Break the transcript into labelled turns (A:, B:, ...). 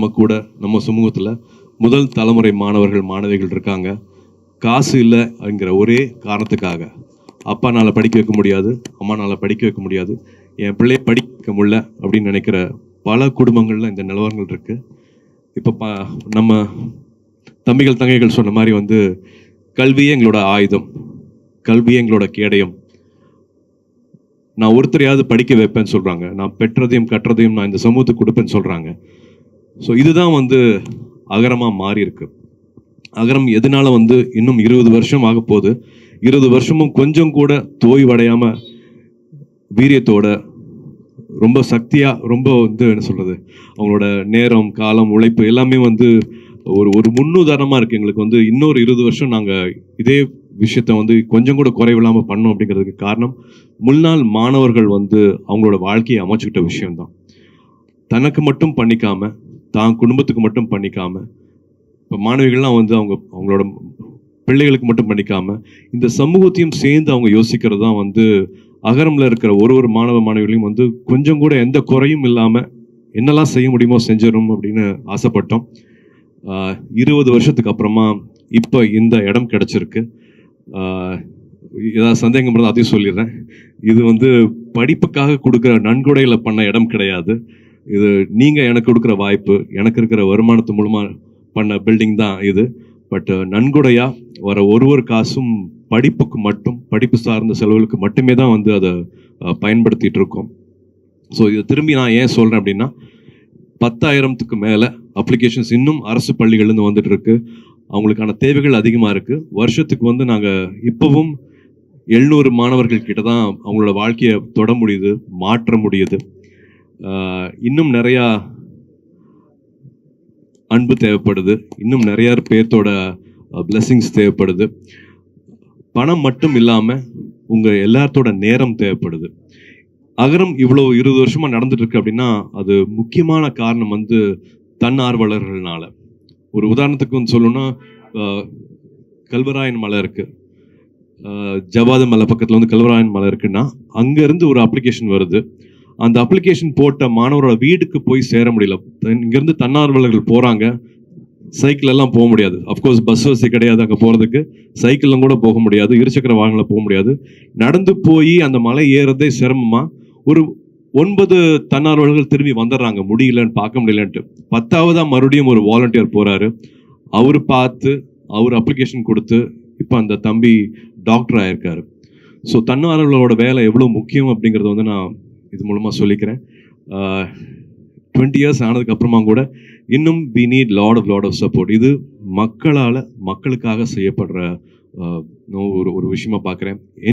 A: நம்ம கூட நம்ம சமூகத்தில் முதல் தலைமுறை மாணவர்கள் மாணவிகள் இருக்காங்க. காசு இல்லை அப்படிங்கிற ஒரே காரணத்துக்காக. அப்பானால படிக்க வைக்க முடியாது அம்மானால படிக்க வைக்க முடியாது என் பிள்ளையை படிக்க முடியல அப்படின்னு நினைக்கிற பல குடும்பங்களில் இந்த நிலவரங்கள் இருக்கு. இப்போ ப நம்ம தம்பிகள் தங்கைகள் சொன்ன மாதிரி வந்து கல்வியே எங்களோட ஆயுதம். கல்வியே எங்களோட கேடயம். நான் ஒருத்தரையாவது படிக்க வைப்பேன்னு சொல்றாங்க. நான் பெற்றதையும் கற்றதையும் நான் இந்த சமூகத்துக்கு கொடுப்பேன்னு சொல்றாங்க. ஸோ இதுதான் வந்து அகரமாக மாறி இருக்கு அகரம் எதனால வந்து இன்னும் இருபது வருஷம் ஆக போகுது? இருபது வருஷமும் கொஞ்சம் கூட தோய்வடையாம வீரியத்தோட ரொம்ப சக்தியாக ரொம்ப வந்து என்ன சொல்கிறது அவங்களோட நேரம் காலம் உழைப்பு எல்லாமே வந்து ஒரு ஒரு முன்னுதாரணமாக இருக்குது எங்களுக்கு வந்து இன்னொரு இருபது வருஷம் நாங்கள் இதே விஷயத்த வந்து கொஞ்சம் கூட குறைவில்லாமல் பண்ணோம் அப்படிங்கிறதுக்கு காரணம் முன்னாள் மாணவர்கள் வந்து அவங்களோட வாழ்க்கையை அமைச்சுக்கிட்ட விஷயம்தான். தனக்கு மட்டும் பண்ணிக்காமல் தான் குடும்பத்துக்கு மட்டும் பண்ணிக்காம இப்போ மாணவிகள்லாம் வந்து அவங்க அவங்களோட பிள்ளைகளுக்கு மட்டும் பண்ணிக்காம இந்த சமூகத்தையும் சேர்ந்து அவங்க யோசிக்கிறது தான் வந்து அகரம்ல இருக்கிற ஒரு ஒரு மாணவ மாணவிகளையும் வந்து கொஞ்சம் கூட எந்த குறையும் இல்லாம என்னெல்லாம் செய்ய முடியுமோ செஞ்சிடும் அப்படின்னு ஆசைப்பட்டோம். இருபது வருஷத்துக்கு அப்புறமா இப்போ இந்த இடம் கிடச்சிருக்கு. ஏதாவது சந்தேகம் இருந்தால் அதையும் சொல்லிடுறேன். இது வந்து படிப்புக்காக கொடுக்குற நன்கொடையில் பண்ண இடம் கிடையாது. இது நீங்கள் எனக்கு கொடுக்குற வாய்ப்பு எனக்கு இருக்கிற வருமானத்து மூலமாக பண்ண பில்டிங் தான் இது. பட் நன்கொடையாக வர ஒரு ஒரு காசும் படிப்புக்கு மட்டும் படிப்பு சார்ந்த செலவுகளுக்கு மட்டுமே தான் வந்து அதை பயன்படுத்திகிட்டு இருக்கோம். ஸோ இதை திரும்பி நான் ஏன் சொல்கிறேன் அப்படின்னா பத்தாயிரத்துக்கு மேலே அப்ளிகேஷன்ஸ் இன்னும் அரசு பள்ளிகள்லேருந்து வந்துட்டு இருக்கு. அவங்களுக்கான தேவைகள் அதிகமாக இருக்குது வருஷத்துக்கு வந்து நாங்கள் இப்போவும் எழுநூறு மாணவர்கள் கிட்ட தான் அவங்களோட வாழ்க்கையை தொட முடியுது மாற்ற முடியுது. இன்னும் நிறையா அன்பு தேவைப்படுது. இன்னும் நிறையா பேர்த்தோட பிளெஸ்ஸிங்ஸ் தேவைப்படுது. பணம் மட்டும் இல்லாமல் உங்கள் எல்லாத்தோட நேரம் தேவைப்படுது. அகரம் இவ்வளோ இருபது வருஷமாக நடந்துட்டுருக்கு அப்படின்னா அது முக்கியமான காரணம் வந்து தன்னார்வலர்கள்னால ஒரு உதாரணத்துக்கு வந்து சொல்லணும்னா கல்வராயன் மலை இருக்குது ஜவாத மலை பக்கத்தில் வந்து கல்வராயன் மலை இருக்குன்னா அங்கேருந்து ஒரு அப்ளிகேஷன் வருது. அந்த அப்ளிகேஷன் போட்ட மாணவரோட வீட்டுக்கு போய் சேர முடியல. இங்கேருந்து தன்னார்வலர்கள் போகிறாங்க சைக்கிள் எல்லாம் போக முடியாது. அஃப்கோர்ஸ் பஸ் வசதி கிடையாது அங்கே போகிறதுக்கு சைக்கிள்லாம் கூட போக முடியாது. இருசக்கர வாகனம் போக முடியாது. நடந்து போய் அந்த மலை ஏறதே சிரமமாக ஒரு ஒன்பது தன்னார்வலர்கள் திரும்பி வந்துடுறாங்க. முடியலன்னு பார்க்க முடியலன்ட்டு. பத்தாவதாக மறுபடியும் ஒரு வாலண்டியர் போகிறாரு அவர் பார்த்து அவர் அப்ளிகேஷன் கொடுத்து இப்போ அந்த தம்பி டாக்டர் ஆயிருக்காரு. ஸோ தன்னார்வலர்களோட வேலை எவ்வளோ முக்கியம் அப்படிங்கிறத வந்து நான் இது மூலமாக சொல்லிக்கிறேன். டுவெண்ட்டி இயர்ஸ் ஆனதுக்கு அப்புறமா கூட இன்னும் we need lot of lot of support இது மக்களால் மக்களுக்காக செய்யப்படுற ஒரு ஒரு விஷயமா பார்க்குறேன்